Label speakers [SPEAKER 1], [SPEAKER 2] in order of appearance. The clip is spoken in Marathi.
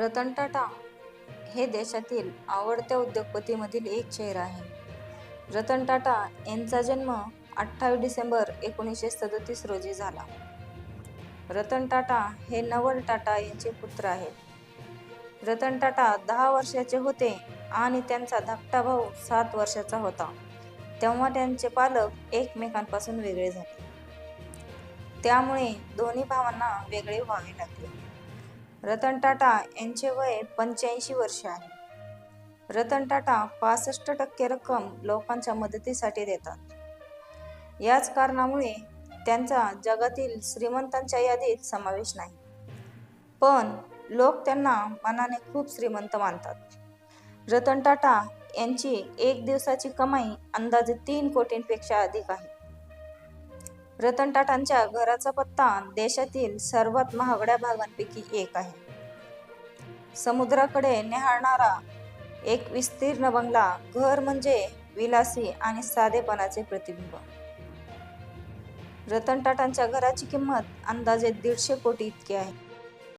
[SPEAKER 1] रतन टाटा हे देशातील आवडत्या उद्योगपतीमधील एक चेहरा आहे. रतन टाटा यांचा जन्म अठ्ठावीस डिसेंबर एकोणीसशे सदतीस रोजी झाला. रतन टाटा हे नवल टाटा यांचे पुत्र आहेत. रतन टाटा दहा वर्षाचे होते आणि त्यांचा धाकटा भाऊ सात वर्षाचा होता. तेव्हा त्यांचे पालक एकमेकांपासून वेगळे झाले. त्यामुळे दोन्ही भावांना वेगळे व्हावे लागले. रतन टाटा यांचे वय पंच्याऐंशी वर्ष आहे. रतन टाटा पासष्ट टक्के रक्कम लोकांच्या मदतीसाठी देतात. याच कारणामुळे त्यांचा जगातील श्रीमंतांच्या यादीत समावेश नाही. पण लोक त्यांना मनाने खूप श्रीमंत मानतात. रतन टाटा यांची एक दिवसाची कमाई अंदाजे तीन कोटींपेक्षा अधिक आहे. रतन टाटांच्या घराचा पत्ता देशातील सर्वात महागड्या भागांपैकी एक आहे. समुद्राकडे निहाळणारा एक विस्तीर्ण बंगला घर म्हणजे विलासी आणि साधेपणाचे प्रतिबिंब. रतन टाटांच्या घराची किंमत अंदाजे दीडशे कोटी इतकी आहे.